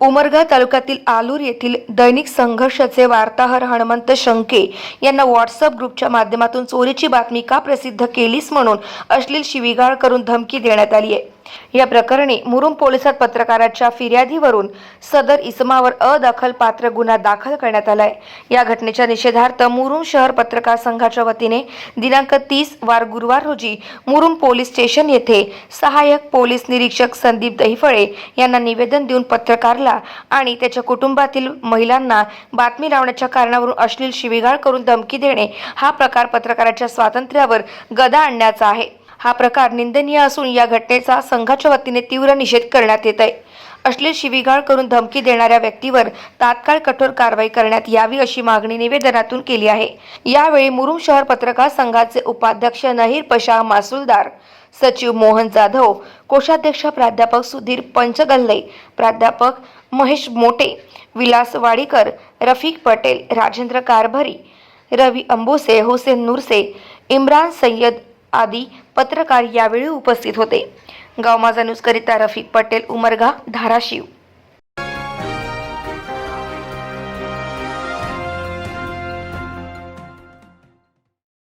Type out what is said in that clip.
उमरगा तालुक्यातील आलूर येथील दैनिक संघर्षाचे वार्ताहर हनुमंत शंके यांना व्हॉट्सअप ग्रुपच्या माध्यमातून चोरीची बातमी का प्रसिद्ध केलीस म्हणून अश्लील शिवीगाळ करून धमकी देण्यात आली आहे. या प्रकरणी मुरुम पोलिसात पत्रकाराच्या फिर्यादीवरून सदर इसमावर अदखल पात्र गुन्हा दाखल करण्यात आलाय. या घटनेच्या निषेधार्थ मुरुम शहर पत्रकार संघाच्या वतीने दिनांक तीस वार गुरुवार रोजी मुरुम पोलीस स्टेशन येथे सहाय्यक पोलीस निरीक्षक संदीप दहिफळे यांना निवेदन देऊन पत्रकारला आणि त्याच्या कुटुंबातील महिलांना बातमी लावण्याच्या कारणावरून अश्लील शिवीगाळ करून धमकी देणे हा प्रकार पत्रकाराच्या स्वातंत्र्यावर गदा आणण्याचा आहे. हा प्रकार निंदनीय असून या घटनेचा संघाच्या वतीने तीव्र निषेध करण्यात येत आहे. अश्लील शिवीगाळ करून धमकी देणाऱ्या व्यक्तीवर तात्काळ कठोर कारवाई करण्यात यावी अशी मागणी निवेदनातून केली आहे. यावेळी मुरुम शहर पत्रकार संघाचे उपाध्यक्ष नहीर पशाह मासुलदार सचिव मोहन जाधव कोषाध्यक्ष प्राध्यापक सुधीर पंचगल्ले प्राध्यापक महेश मोटे विलास वाडीकर रफिक पटेल राजेंद्र कारभरी रवी अंबोसे हुसेन नुरसे इम्रान सय्यद आदी पत्रकार यावेळी उपस्थित होते. गाव माझा न्यूजकरिता रफिक पटेल उमरगा धाराशिव.